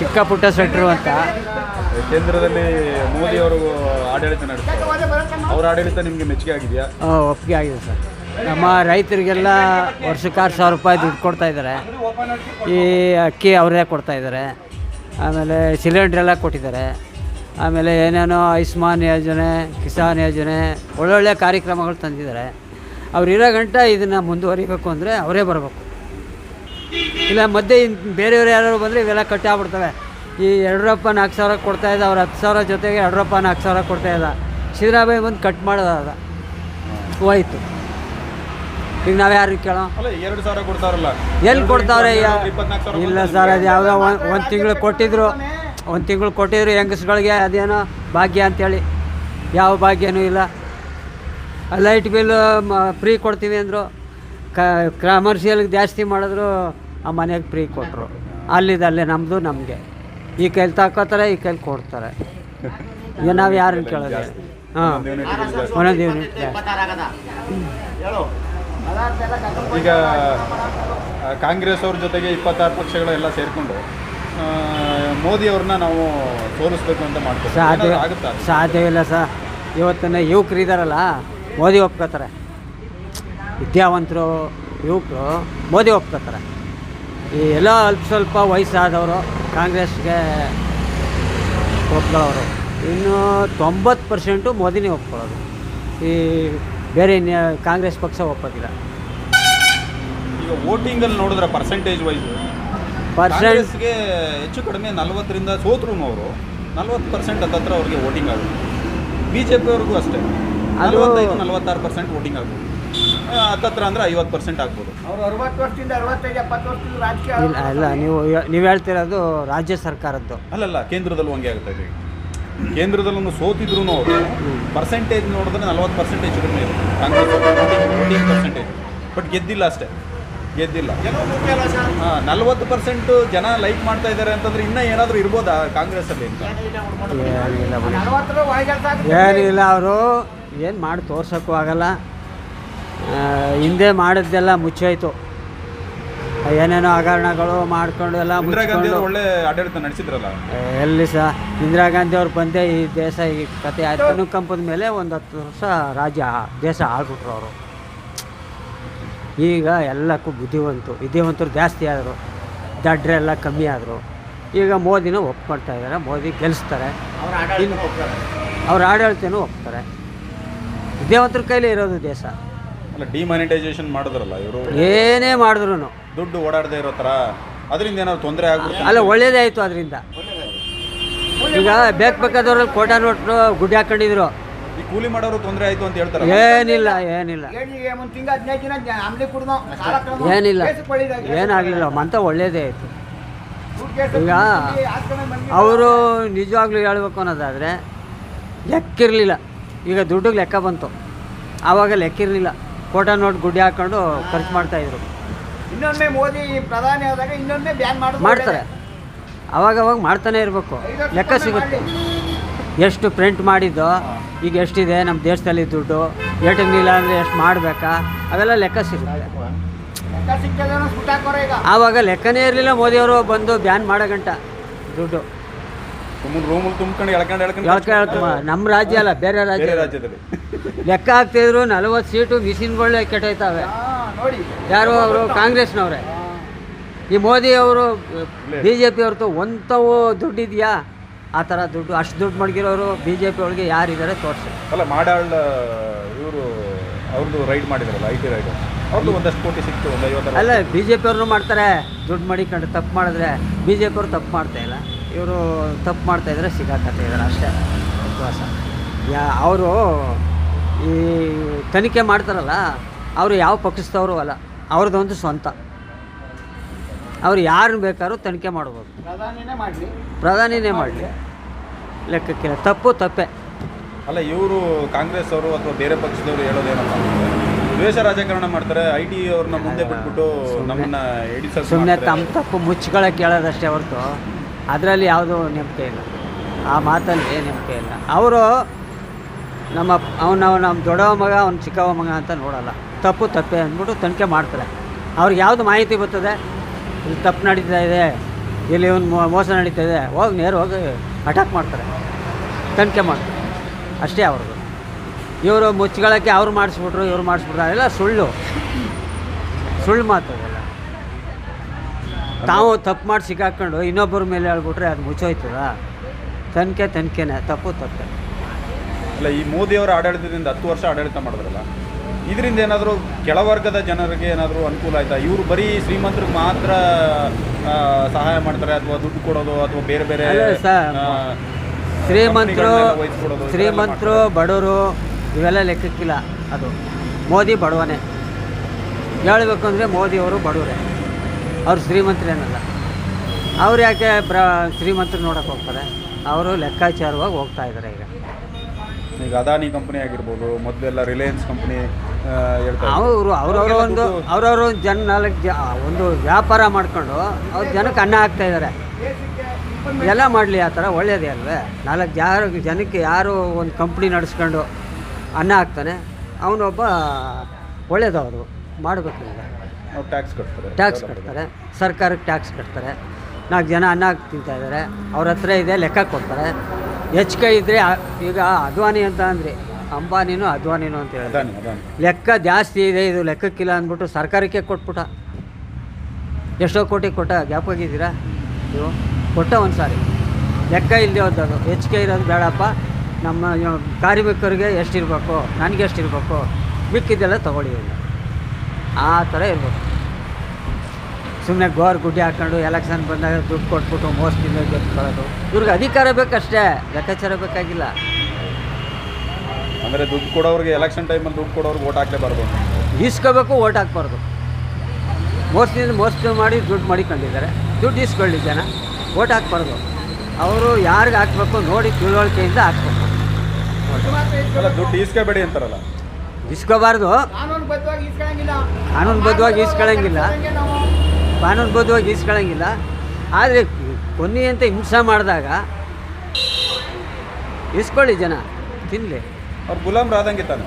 ಚಿಕ್ಕ ಪುಟ್ಟ ಸ್ವೆಟ್ರು ಅಂತ. ಕೇಂದ್ರದಲ್ಲಿ ಮೋದಿ ಅವರು ಆಡಳಿತ ನಡೆಸ್ತಾರೆ. ಅವ್ರ ಆಡಳಿತ ನಿಮಗೆ ಮೆಚ್ಚುಗೆ ಆಗಿದೆಯಾ? ಹಾಂ ಒಪ್ಪಿಗೆ ಆಗಿದೆ ಸರ್. ನಮ್ಮ ರೈತರಿಗೆಲ್ಲ ವರ್ಷಕ್ಕೆ ಆರು ಸಾವಿರ ರೂಪಾಯಿ ದುಡ್ಡು ಕೊಡ್ತಾ ಇದ್ದಾರೆ. ಈ ಅಕ್ಕಿ ಅವರೇ ಕೊಡ್ತಾ ಇದ್ದಾರೆ. ಆಮೇಲೆ ಸಿಲಿಂಡ್ರೆಲ್ಲ ಕೊಟ್ಟಿದ್ದಾರೆ. ಆಮೇಲೆ ಏನೇನೋ ಆಯುಷ್ಮಾನ್ ಯೋಜನೆ ಕಿಸಾನ್ ಯೋಜನೆ ಒಳ್ಳೊಳ್ಳೆ ಕಾರ್ಯಕ್ರಮಗಳು ತಂದಿದ್ದಾರೆ. ಅವ್ರು ಇರೋ ಗಂಟ ಇದನ್ನು ಮುಂದುವರಿಬೇಕು ಅಂದರೆ ಅವರೇ ಬರಬೇಕು. ಇಲ್ಲ ಮಧ್ಯೆ ಬೇರೆಯವರು ಬೇರೆಯವ್ರು ಯಾರು ಬಂದರೆ ಇವೆಲ್ಲ ಕಟ್ಟಿ ಆಗ್ಬಿಡ್ತವೆ ಈ ಎರಡು ರೂಪಾಯಿ ನಾಲ್ಕು ಸಾವಿರ ಕೊಡ್ತಾ ಇದ್ದ ಅವ್ರು ಹತ್ತು ಸಾವಿರ ಜೊತೆಗೆ ಎರಡು ರೂಪಾಯಿ ನಾಲ್ಕು ಸಾವಿರ ಕೊಡ್ತಾ ಇದ್ದ. ಸಿದ್ದರಾಮಯ್ಯ ಬಂದು ಕಟ್ ಮಾಡೋದ ಹೋಯ್ತು. ಈಗ ನಾವು ಯಾರು ಕೇಳೋ ಎರಡು ಸಾವಿರ ಕೊಡ್ತಾರಲ್ಲ. ಎಲ್ಲಿ ಕೊಡ್ತಾವ್ರೆ ಇಲ್ಲ ಸರ್ ಅದು ಯಾವುದೋ ಒಂದು ತಿಂಗಳು ಕೊಟ್ಟಿದ್ರು. ಒಂದು ತಿಂಗಳು ಕೊಟ್ಟಿದ್ರು ಹೆಂಗಸ್ಗಳಿಗೆ ಅದೇನೋ ಭಾಗ್ಯ ಅಂತೇಳಿ. ಯಾವ ಭಾಗ್ಯನೂ ಇಲ್ಲ. ಲೈಟ್ ಬಿಲ್ ಫ್ರೀ ಕೊಡ್ತೀವಿ ಅಂದರು. ಕ ಕಮರ್ಷಿಯಲ್ಗೆ ಜಾಸ್ತಿ ಮಾಡಿದ್ರು ಆ ಮನೆಗೆ ಫ್ರೀ ಕೊಟ್ಟರು ಅಲ್ಲಿದಲ್ಲೇ ಅಲ್ಲೇ ನಮ್ಮದು ನಮಗೆ. ಈ ಕೈಲಿ ತಗೋತಾರೆ ಈ ಕೈಲಿ ಕೊಡ್ತಾರೆ. ಈಗ ನಾವು ಯಾರನ್ನು ಕೇಳೋದು? ಹಾಂ. ಒಂದೊಂದು ಯೂನಿಟ್ ಈಗ ಕಾಂಗ್ರೆಸ್ ಅವ್ರ ಜೊತೆಗೆ ಇಪ್ಪತ್ತಾರು ಪಕ್ಷಗಳೆಲ್ಲ ಸೇರಿಕೊಂಡು ಮೋದಿ ಅವ್ರನ್ನ ನಾವು ತೋರಿಸ್ಬೇಕು ಅಂತ ಮಾಡ್ತೀವಿ ಸಾಧ್ಯ ಸಾಧ್ಯವಿಲ್ಲ ಸರ್. ಇವತ್ತಿನ ಯುವಕರು ಇದ್ದಾರಲ್ಲ ಮೋದಿ ಒಪ್ಕೋತಾರೆ. ವಿದ್ಯಾವಂತರು ಯುವಕರು ಮೋದಿ ಒಪ್ಕೋತಾರೆ ಈ ಎಲ್ಲ ಅಲ್ಪ ಸ್ವಲ್ಪ ವಯಸ್ಸಾದವರು ಕಾಂಗ್ರೆಸ್ಗೆ ಒಪ್ಕೊಳ್ಳೋರು. ಇನ್ನು ತೊಂಬತ್ತು ಪರ್ಸೆಂಟು ಮೋದಿನೇ ಒಪ್ಕೊಳ್ಳೋದು. ಈ ಬೇರೆ ಕಾಂಗ್ರೆಸ್ ಪಕ್ಷ ಒಪ್ಪೋದಿಲ್ಲ. ಈಗ ವೋಟಿಂಗಲ್ಲಿ ನೋಡಿದ್ರೆ ಪರ್ಸೆಂಟೇಜ್ ವೈಸ್ ಪರ್ಸೆಂಟ್ಸ್ಗೆ ಹೆಚ್ಚು ಕಡಿಮೆ ನಲವತ್ತರಿಂದ ಸೋತ್ರು ಅವರು. ನಲ್ವತ್ತು ಪರ್ಸೆಂಟ್ ಹತ್ತತ್ರ ಅವ್ರಿಗೆ ವೋಟಿಂಗ್ ಆಗುತ್ತೆ. ಬಿ ಜೆ ಪಿಯವ್ರಿಗೂ ಅಷ್ಟೇ ನಲವತ್ತೈದು ನಲವತ್ತಾರು ಪರ್ಸೆಂಟ್ ವೋಟಿಂಗ್ ಆಗ್ಬೋದು ಆ, ಹತ್ತತ್ರ ಅಂದ್ರೆ ಐವತ್ತು ಪರ್ಸೆಂಟ್ ಆಗ್ಬೋದು. ಅವ್ರು ಅರವತ್ತು ವರ್ಷದಿಂದ ಅರವತ್ತೈದು ಎಪ್ಪತ್ತು ವರ್ಷದಿಂದ ರಾಜಕೀಯ ಇಲ್ಲ ಇಲ್ಲ ನೀವು ನೀವು ಹೇಳ್ತಿರೋದು ರಾಜ್ಯ ಸರ್ಕಾರದ್ದು. ಅಲ್ಲಲ್ಲ ಕೇಂದ್ರದಲ್ಲೂ ಹಂಗೆ ಆಗುತ್ತೆ ಈಗ. ಕೇಂದ್ರದಲ್ಲೂ ಸೋತಿದ್ರು ಅವರು ಪರ್ಸೆಂಟೇಜ್ ನೋಡಿದ್ರೆ ನಲ್ವತ್ತು ಪರ್ಸೆಂಟೇಜ್ ಕಡಿಮೆ ಇದೆ ಕಾಂಗ್ರೆಸ್ ಪರ್ಸೆಂಟೇಜ್ ಬಟ್ ಗೆದ್ದಿಲ್ಲ ಅಷ್ಟೇ. ಗೆದ್ದಿಲ್ಲ. ಹಾಂ ನಲ್ವತ್ತು ಪರ್ಸೆಂಟು ಜನ ಲೈಕ್ ಮಾಡ್ತಾ ಇದ್ದಾರೆ ಅಂತಂದ್ರೆ ಇನ್ನೂ ಏನಾದರೂ ಇರ್ಬೋದಾ ಕಾಂಗ್ರೆಸ್ಸಲ್ಲಿ ಅಂತ? ಏನಿಲ್ಲ ಬಿಡಿ. ನಲವತ್ತರ ಒಳಗೆ ಏನಿಲ್ಲ ಅವರು ಏನು ಮಾಡಿ ತೋರ್ಸೋಕ್ಕೂ ಆಗಲ್ಲ. ಹಿಂದೆ ಮಾಡಿದ್ದೆಲ್ಲ ಮುಚ್ಚೋಯ್ತು. ಏನೇನೋ ಹಗರಣಗಳು ಮಾಡ್ಕೊಂಡು ಎಲ್ಲ ಮುಚ್ಕೊಂಡು. ಒಳ್ಳೆ ಆಡಳಿತ ನಡೆಸಿದ್ರಲ್ಲ? ಎಲ್ಲಿ ಸಹ ಇಂದಿರಾ ಗಾಂಧಿ ಅವ್ರು ಬಂದೇ ಈ ದೇಶ ಈ ಕತೆ ಆಯ್ತು. ಅನುಕಂಪದ ಮೇಲೆ ಒಂದು ಹತ್ತು ವರ್ಷ ರಾಜ್ಯ ದೇಶ ಆಳ್ಬಿಟ್ರು ಅವರು. ಈಗ ಎಲ್ಲಕ್ಕೂ ಬುದ್ಧಿವಂತು ವಿದ್ಯಾವಂತರು ಜಾಸ್ತಿ ಆದರು ದಡ್ರೆಲ್ಲ ಕಮ್ಮಿ ಆದರು. ಈಗ ಮೋದಿನ ಒಪ್ಕೊಳ್ತಾ ಇದ್ದಾರೆ ಮೋದಿ ಗೆಲ್ಲಿಸ್ತಾರೆ ಅವ್ರ ಆಡಳಿತ ಹೋಗ್ತಾರೆ ಅವ್ರ ಆಡಳಿತನೂ ಒಪ್ತಾರೆ. ವಿದ್ಯಾವಂತರ ಕೈಲೇ ಇರೋದು ದೇಶ. ಡಿಮಾನಿಟೈಸೇಷನ್ ಮಾಡಿದ್ರಲ್ಲ ಇವರು? ಏನೇ ಮಾಡಿದ್ರು ದುಡ್ಡು ಓಡಾಡದೇ ಇರೋ ಥರ ಅದರಿಂದ ಏನಾದ್ರು ತೊಂದರೆ ಆಗುತ್ತೆ ಅಲ್ಲ ಒಳ್ಳೇದೇ ಆಯಿತು ಅದರಿಂದ. ಈಗ ಬೇಕು ಬೇಕಾದವ್ರಲ್ಲಿ ಕೋಟ ನೋಟ್ರು ಗುಡ್ಡೆ ಹಾಕೊಂಡಿದ್ರು. ಈ ಕೂಲಿ ಮಾಡೋರು ತೊಂದರೆ ಆಯ್ತು ಅಂತ ಹೇಳ್ತಾರೆ ಏನಿಲ್ಲ ಏನಿಲ್ಲ. ಏನಿಲ್ಲ. ಏನಾಗ್ಲಿಲ್ಲ ಮಂತ ಒಳ್ಳೇದೇ ಆಯಿತು. ಈಗ ಅವರು ನಿಜವಾಗ್ಲೂ ಹೇಳ್ಬೇಕು ಅನ್ನೋದಾದರೆ ಲೆಕ್ಕಿರಲಿಲ್ಲ. ಈಗ ದುಡ್ಡಿಗೆ ಲೆಕ್ಕ ಬಂತು. ಆವಾಗ ಲೆಕ್ಕಿರಲಿಲ್ಲ. ಕೋಟಾ ನೋಟ್ ಗುಡ್ಡಿ ಹಾಕೊಂಡು ಖರ್ಚು ಮಾಡ್ತಾ ಇದ್ರು. ಇನ್ನೊಮ್ಮೆ ಮೋದಿ ಪ್ರಧಾನಿ ಆದಾಗ ಇನ್ನೊಮ್ಮೆ ಬ್ಯಾನ್ ಮಾಡ್ತಾರೆ. ಅವಾಗ ಅವಾಗ ಮಾಡ್ತಾನೆ ಇರಬೇಕು. ಲೆಕ್ಕ ಸಿಗುತ್ತೆ. ಎಷ್ಟು ಪ್ರಿಂಟ್ ಮಾಡಿದ್ದು ಈಗ ಎಷ್ಟಿದೆ ನಮ್ಮ ದೇಶದಲ್ಲಿ ದುಡ್ಡು ಏಟಿಗಿಲ್ಲ ಅಂದರೆ ಎಷ್ಟು ಮಾಡಬೇಕಾ ಅವೆಲ್ಲ ಲೆಕ್ಕ ಸಿಗುತ್ತೆ. ಆವಾಗ ಲೆಕ್ಕನೇ ಇರಲಿಲ್ಲ ಮೋದಿಯವರು ಬಂದು ಬ್ಯಾನ್ ಮಾಡೋ ಗಂಟ ದುಡ್ಡು. ಸುಮ್ಮನೆ ರೂಮಲ್ಲಿ ತುಂಬ್ಕೊಂಡು ಎಳ್ಕೊಂಡು ಎಳ್ಕೊಂಡು ಎಳ್ಕ ಎಳ್ಕ ನಮ್ಮ ರಾಜ್ಯ ಅಲ್ಲ ಬೇರೆ ಬೇರೆ ರಾಜ್ಯ ರಾಜ್ಯದಲ್ಲಿ. ಲೆಕ್ಕ ಹಾಕ್ತಿದ್ರು ನಲವತ್ತು ಸೀಟು ಮಿಷಿನ್ಗಳೇ ಕೆಟ್ಟೈತಾವೆ ಹಾ ನೋಡಿ. ಯಾರು ಅವರು ಕಾಂಗ್ರೆಸ್ನವ್ರೆ. ಈ ಮೋದಿ ಅವರು ಬಿ ಜೆ ಪಿ ಅವ್ರದ್ದು ಒಂಥವು ದುಡ್ಡಿದೆಯಾ? ಆ ಥರ ದುಡ್ಡು ಅಷ್ಟು ದುಡ್ಡು ಮಡಗಿರೋರು ಬಿ ಜೆ ಪಿ ಒಳಗೆ ಯಾರಿದ್ದಾರೆ ತೋರಿಸಿ. ಅಲ್ಲ ಮಾಡಾಳ್ ಇವರು ಅವ್ರದ್ದು ರೈಡ್ ಮಾಡಿದಾರಲ್ಲ ಐ ಟಿ ರೈಡ್ ಅವ್ರದ್ದು ಒಂದಷ್ಟು ಕೋಟಿ ಸಿಕ್ತು ಒಂದು ಐವತ್ತು ಅಲ್ಲ ಬಿ ಜೆ ಪಿಯವ್ರನ್ನೂ ಮಾಡ್ತಾರೆ. ದುಡ್ಡು ಮಡಿಕೊಂಡು ತಪ್ಪು ಮಾಡಿದ್ರೆ ಬಿ ಜೆ ಪಿಯವ್ರು ತಪ್ಪು ಮಾಡ್ತಾ ಇಲ್ಲ. ಇವರು ತಪ್ಪು ಮಾಡ್ತಾ ಇದ್ರೆ ಸಿಗಾಕತ್ತೆ ಇದ್ದಾರೆ ಅಷ್ಟೇ. ವ್ಯತ್ಯಾಸ ಯಾ ಅವರು ಈ ತನಿಖೆ ಮಾಡ್ತಾರಲ್ಲ ಅವರು ಯಾವ ಪಕ್ಷದವರು ಅಲ್ಲ ಅವ್ರದ್ದೊಂದು ಸ್ವಂತ. ಅವ್ರು ಯಾರು ಬೇಕಾದ್ರೂ ತನಿಖೆ ಮಾಡ್ಬೋದು. ಪ್ರಧಾನಿನೇ ಮಾಡಲಿ. ಪ್ರಧಾನಿನೇ ಮಾಡಲಿ. ಲೆಕ್ಕಕ್ಕಿಲ್ಲ ತಪ್ಪು ತಪ್ಪೆ. ಅಲ್ಲ ಇವರು ಕಾಂಗ್ರೆಸ್ ಅವರು ಅಥವಾ ಬೇರೆ ಪಕ್ಷದವರು ಹೇಳೋದೇನಪ್ಪ ದ್ವೇಷ ರಾಜಕಾರಣ ಮಾಡ್ತಾರೆ ಐ ಟಿ ಅವ್ರನ್ನ ಮುಂದೆ ಬಿಟ್ಬಿಟ್ಟು ನಮ್ಮನ್ನ ಸುಮ್ಮನೆ ತಮ್ಮ ತಪ್ಪು ಮುಚ್ಚಿಕೊಳ್ಳೋಕೆ ಹೇಳೋದಷ್ಟೇ ಹೊರತು. ಅದರಲ್ಲಿ ಯಾವುದೂ ನಂಬಿಕೆ ಇಲ್ಲ. ಆ ಮಾತಲ್ಲಿ ನಂಬಿಕೆ ಇಲ್ಲ. ಅವರು ನಮ್ಮ, ಅವನು ನಮ್ಮ ದೊಡ್ಡವ ಮಗ, ಅವ್ನ ಚಿಕ್ಕವ ಮಗ ಅಂತ ನೋಡಲ್ಲ. ತಪ್ಪು ತಪ್ಪೆ ಅಂದ್ಬಿಟ್ಟು ತನಿಖೆ ಮಾಡ್ತಾರೆ. ಅವ್ರಿಗೆ ಯಾವುದು ಮಾಹಿತಿ ಬರ್ತದೆ? ಇಲ್ಲಿ ತಪ್ಪು ನಡೀತಾ ಇದೆ. ಇಲ್ಲಿ ಒಂದು ಮೋಸ ನಡೀತಾ ಇದೆ. ಹೋಗಿ, ನೇರು ಹೋಗಿ ಅಟ್ಯಾಕ್ ಮಾಡ್ತಾರೆ. ತನಿಖೆ ಮಾಡ್ತಾರೆ. ಅಷ್ಟೇ ಅವ್ರದ್ದು. ಇವರು ಮುಚ್ಚಿಗಳಕ್ಕೆ ಅವ್ರು ಮಾಡಿಸ್ಬಿಟ್ರು, ಇವ್ರು ಮಾಡಿಸ್ಬಿಟ್ರು. ಅದೆಲ್ಲ ಸುಳ್ಳು. ಸುಳ್ಳು ಮಾತು ಅದೆಲ್ಲ. ತಾವು ತಪ್ಪು ಮಾಡಿ ಸಿಕ್ಕಾಕೊಂಡು ಇನ್ನೊಬ್ಬರ ಮೇಲೆ ಹೇಳ್ಬಿಟ್ರೆ ಅದು ಮುಚ್ಚೋಯ್ತದ? ತನಿಖೆ ತನಿಖೆನೆ. ತಪ್ಪು ತಪ್ಪೆ. ಅಲ್ಲ ಈ ಮೋದಿಯವರ ಆಡಳಿತದಿಂದ ಹತ್ತು ವರ್ಷ ಆಡಳಿತ ಮಾಡಿದ್ರಲ್ಲ ಇದರಿಂದ ಏನಾದರೂ ಕೆಳವರ್ಗದ ಜನರಿಗೆ ಏನಾದರೂ ಅನುಕೂಲ ಆಯ್ತಾ? ಇವರು ಬರೀ ಶ್ರೀಮಂತರಿಗೆ ಮಾತ್ರ ಆ, ಸಹಾಯ ಮಾಡ್ತಾರೆ ಅಥವಾ ದುಡ್ಡು ಕೊಡೋದು ಅಥವಾ ಬೇರೆ ಬೇರೆ ಅಲ್ಲ ಸರ್, ಆ, ಶ್ರೀಮಂತರು ಕಂಪ್ನಿಗಳನ್ನೆಲ್ಲ ವಹಿಸ್ಕೊಡೋದು, ಈ ಶ್ರೀಮಂತರು ಬಡವರು ಇವೆಲ್ಲ ಲೆಕ್ಕಕ್ಕಿಲ್ಲ ಅದು. ಮೋದಿ ಬಡವನೇ. ಹೇಳಬೇಕು ಅಂದರೆ ಮೋದಿಯವರು ಬಡವರೇ. ಅವ್ರು ಶ್ರೀಮಂತರೇನಲ್ಲ. ಅವ್ರು ಯಾಕೆ ಬ್ರ ಶ್ರೀಮಂತರು ನೋಡೋಕೆ ಹೋಗ್ತಾರೆ? ಅವರು ಲೆಕ್ಕಾಚಾರವಾಗಿ ಹೋಗ್ತಾ ಇದ್ದಾರೆ ಈಗ. ಈಗ ಅದಾನಿ ಕಂಪನಿ ಆಗಿರ್ಬೋದು ಮೊದಲೆಲ್ಲ ರಿಲಯನ್ಸ್ ಕಂಪನಿ ಅವರು ಅವ್ರವ್ರ ಒಂದು ಅವ್ರವ್ರ ಒಂದು ಜನ ನಾಲ್ಕು ಜ ಒಂದು ವ್ಯಾಪಾರ ಮಾಡ್ಕೊಂಡು ಅವ್ರ ಜನಕ್ಕೆ ಅನ್ನ ಹಾಕ್ತಾ ಇದ್ದಾರೆ ಎಲ್ಲ ಮಾಡಲಿ ಆ ಥರ ಒಳ್ಳೆಯದೇ ಅಲ್ವೇ? ನಾಲ್ಕು ಯಾರು ಜನಕ್ಕೆ ಯಾರು ಒಂದು ಕಂಪ್ನಿ ನಡೆಸ್ಕೊಂಡು ಅನ್ನ ಹಾಕ್ತಾನೆ ಅವನೊಬ್ಬ ಒಳ್ಳೆಯದವರು ಮಾಡಬೇಕು ಈಗ. ಟ್ಯಾಕ್ಸ್ ಕಟ್ತಾರೆ. ಟ್ಯಾಕ್ಸ್ ಕಟ್ತಾರೆ. ಸರ್ಕಾರಕ್ಕೆ ಟ್ಯಾಕ್ಸ್ ಕಟ್ತಾರೆ. ನಾಲ್ಕು ಜನ ಅನ್ನ ತಿಂತಾ ಇದ್ದಾರೆ. ಅವ್ರ ಹತ್ರ ಇದೆ ಲೆಕ್ಕ ಕೊಡ್ತಾರೆ. ಹೆಚ್ಚಿಗೆ ಇದ್ದರೆ ಈಗ ಅದ್ವಾನಿ ಅಂತ ಅಂದ್ರಿ ಅಂಬಾನಿನೂ ಅದ್ವಾನಿನು ಅಂತ ಅದಾನಿ ಲೆಕ್ಕ ಜಾಸ್ತಿ ಇದೆ ಇದು ಲೆಕ್ಕಕ್ಕಿಲ್ಲ ಅಂದ್ಬಿಟ್ಟು ಸರ್ಕಾರಕ್ಕೆ ಕೊಟ್ಬಿಟ್ಟ. ಎಷ್ಟೋ ಕೋಟಿ ಕೊಟ್ಟ ಜ್ಞಾಪಕಿದ್ದೀರಾ ನೀವು ಕೊಟ್ಟ ಒಂದು ಸಾರಿ ಲೆಕ್ಕ ಇಲ್ಲದೆ ಹೋದದು ಹೆಚ್ಚಿಗೆ ಇರೋದು ಬೇಡಪ್ಪ. ನಮ್ಮ ಕಾರ್ಮಿಕರಿಗೆ ಎಷ್ಟಿರಬೇಕು? ನನಗೆ ಎಷ್ಟಿರಬೇಕು? ಮಿಕ್ಕಿದ್ದೆಲ್ಲ ತೊಗೊಳ್ಳಿ ಆ ಥರ ಇರ್ಬೇಕು ಸುಮ್ಮನೆ ಗೋರ್ ಗುಡ್ಡಿ ಹಾಕ್ಕೊಂಡು ಎಲೆಕ್ಷನ್ ಬಂದಾಗ ದುಡ್ಡು ಕೊಟ್ಬಿಟ್ಟು ಮೋಸದಿಂದ ಗೆದ್ಕೊಳ್ಳೋದು. ಇವ್ರಿಗೆ ಅಧಿಕಾರ ಬೇಕಷ್ಟೇ ಲೆಕ್ಕಾಚಾರ ಬೇಕಾಗಿಲ್ಲ. ಅಂದರೆ ದುಡ್ಡು ಕೊಡೋರಿಗೆ ಎಲೆಕ್ಷನ್ ಟೈಮಲ್ಲಿ ದುಡ್ಡು ಕೊಡೋರಿಗೆ ಓಟ್ ಹಾಕಲೇಬಾರ್ದು ಇಸ್ಕೋಬೇಕು ಈಸ್ಕೋಬೇಕು ಓಟ್ ಹಾಕ್ಬಾರ್ದು. ಮೋಸದಿಂದ ಮೋಸ್ಟ್ ಮಾಡಿ ದುಡ್ಡು ಮಾಡಿಕೊಂಡಿದ್ದಾರೆ. ದುಡ್ಡು ಈಸ್ಕೊಳ್ಳಿ ಜನ ಓಟ್ ಹಾಕ್ಬಾರ್ದು. ಅವರು ಯಾರಿಗೆ ಹಾಕ್ಬೇಕು ನೋಡಿ ತಿಳುವಳಿಕೆಯಿಂದ ಹಾಕ್ಬೇಕು. ದುಡ್ಡು ಇಸ್ಕೋಬೇಡಿ ಅಂತಾರಲ್ಲ. ಇಸ್ಕೋಬಾರ್ದು. ಕಾನೂನುಬದ್ಧವಾಗಿ ಇಸ್ಕೊಳ್ಳಂಗಿಲ್ಲ ಕಾನೂನುಬದ್ಧವಾಗಿ ಈಸ್ಕೊಳಂಗಿಲ್ಲ. ಆದರೆ ಕೊನ್ನಿ ಅಂತ ಹಿಂಸೆ ಮಾಡಿದಾಗ ಇಸ್ಕೊಳ್ಳಿ ಜನ ತಿನ್ನಲಿ ಅವ್ರು ಗುಲಾಮ್ ರಾದಂಗೆ ತಾನೆ.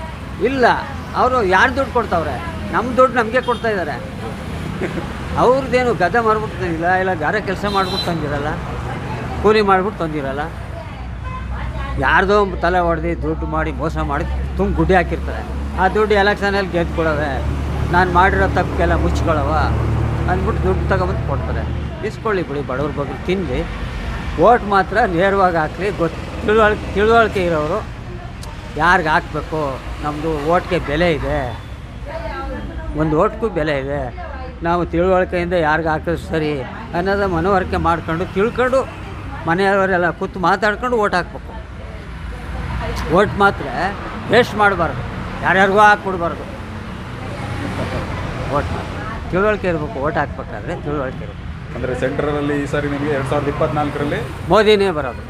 ಇಲ್ಲ ಅವರು ಯಾರು ದುಡ್ಡು ಕೊಡ್ತಾವ್ರೆ? ನಮ್ಮ ದುಡ್ಡು ನಮಗೆ ಕೊಡ್ತಾ ಇದ್ದಾರೆ ಅವ್ರದ್ದೇನು ಗದ್ದೆ ಮಾಡ್ಬಿಟ್ಟು ತಂದಿಲ್ಲ ಇಲ್ಲ ಗಾರೆ ಕೆಲಸ ಮಾಡ್ಬಿಟ್ಟು ತಂದಿರಲ್ಲ ಕೂಲಿ ಮಾಡ್ಬಿಟ್ಟು ತಂದಿರಲ್ಲ. ಯಾರ್ದೋ ತಲೆ ಹೊಡೆದು ದುಡ್ಡು ಮಾಡಿ ಮೋಸ ಮಾಡಿ ತುಂಬ ಗುಡ್ಡೆ ಹಾಕಿರ್ತಾರೆ. ಆ ದುಡ್ಡು ಎಲೆಕ್ಷನಲ್ಲಿ ಗೆದ್ಕೊಡವೆ ನಾನು ಮಾಡಿರೋ ತಪ್ಪಿಗೆಲ್ಲ ಮುಚ್ಕೊಳ್ಳವ. ಅಂದ್ಬಿಟ್ಟು ದುಡ್ಡು ತಗೊಂಬಂದು ಕೊಡ್ತಾರೆ. ಇಸ್ಕೊಳ್ಳಿ ಬಿಡಿ, ಬಡವ್ರ ಬಗ್ಗೆ ತಿಂದು ಓಟ್ ಮಾತ್ರ ನೇರವಾಗಿ ಹಾಕ್ರಿ. ಗೊತ್ತು ತಿಳುವಳಿಕೆ ತಿಳುವಳಿಕೆ ಇರೋರು ಯಾರಿಗೆ ಹಾಕಬೇಕು? ನಮ್ಮದು ಓಟ್ಗೆ ಬೆಲೆ ಇದೆ. ಒಂದು ಓಟ್ಗೂ ಬೆಲೆ ಇದೆ. ನಾವು ತಿಳುವಳಿಕೆಯಿಂದ ಯಾರಿಗೆ ಹಾಕಿದ್ರು ಸರಿ ಅನ್ನೋದು ಮನವರಿಕೆ ಮಾಡ್ಕೊಂಡು, ತಿಳ್ಕೊಂಡು ಮನೆಯವರೆಲ್ಲ ಕೂತು ಮಾತಾಡ್ಕೊಂಡು ಓಟ್ ಹಾಕ್ಬೇಕು. ಓಟ್ ಮಾತ್ರ ವೇಸ್ಟ್ ಮಾಡಬಾರ್ದು. ಯಾರ್ಯಾರಿಗೂ ಹಾಕ್ಬಿಡ್ಬಾರ್ದು ಓಟ್ ತಿಳುವಳಿಕೆ ಇರಬೇಕು ಓಟ್ ಹಾಕ್ಬೇಕಾದ್ರೆ ತಿಳುವಳಿಕೆ ಇರಬೇಕು. ಅಂದರೆ ಸೆಂಟ್ರಲ್ಲಿ ಈ ಸಾರಿ ನಿಮಗೆ ಎರಡು ಸಾವಿರದ ಇಪ್ಪತ್ನಾಲ್ಕರಲ್ಲಿ ಮೋದಿನೇ ಬರೋದು.